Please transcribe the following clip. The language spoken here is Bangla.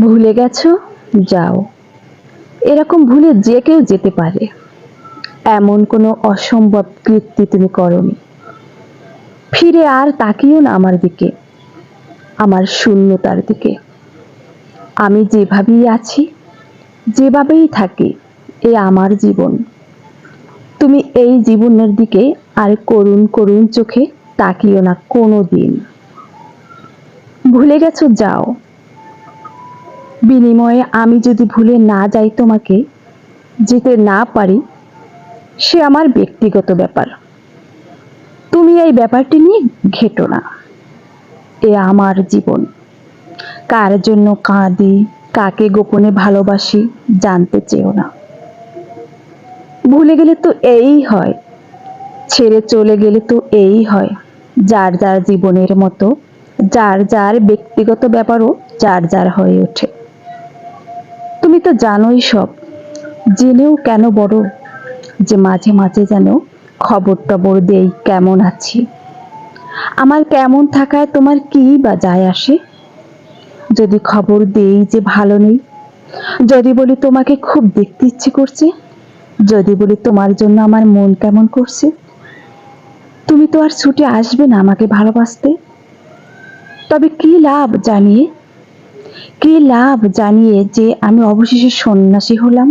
ভুলে গেছো? যাও। এরকম ভুলে যে কেউ যেতে পারে। এমন কোনো অসম্ভব কীর্তি তুমি করনি। ফিরে আর তাকিও না আমার দিকে, আমার শূন্যতার দিকে। আমি যেভাবেই আছি, যেভাবেই থাকি, এ আমার জীবন। তুমি এই জীবনের দিকে আর করুণ করুণ চোখে তাকিও না কোনো দিন। ভুলে গেছো, যাও। বিনিময়ে আমি যদি ভুলে না যাই তোমাকে, যেতে না পারি, সে আমার ব্যক্তিগত ব্যাপার। তুমি এই ব্যাপারটি নিয়ে ঘেটো না। এ আমার জীবন। কার জন্য কাঁদি, কাকে গোপনে ভালোবাসি জানতে চেও না। ভুলে গেলে তো এই হয়, ছেড়ে চলে গেলে তো এই হয়, যার যার জীবনের মতো, যার যার ব্যক্তিগত ব্যাপারও যার যার হয়ে ওঠে। তো জানোই সব। জেনেও কেন বড়? যে মাঝে মাঝে যেন খবর টবর দেই কেমন আছি। আমার কেমন থাকায় তোমার কি বা যায় আসে? যদি খবর দেই যে ভালো নেই, যদি বলি তোমাকে খুব দেখতে ইচ্ছে করছে, যদি বলি তোমার জন্য আমার মন কেমন করছে, তুমি তো আর ছুটে আসবে না আমাকে ভালোবাসতে। তবে কি লাভ জানিয়ে কি লাভ জানিয়ে যে আমি অবশেষে সন্ন্যাসী হলাম?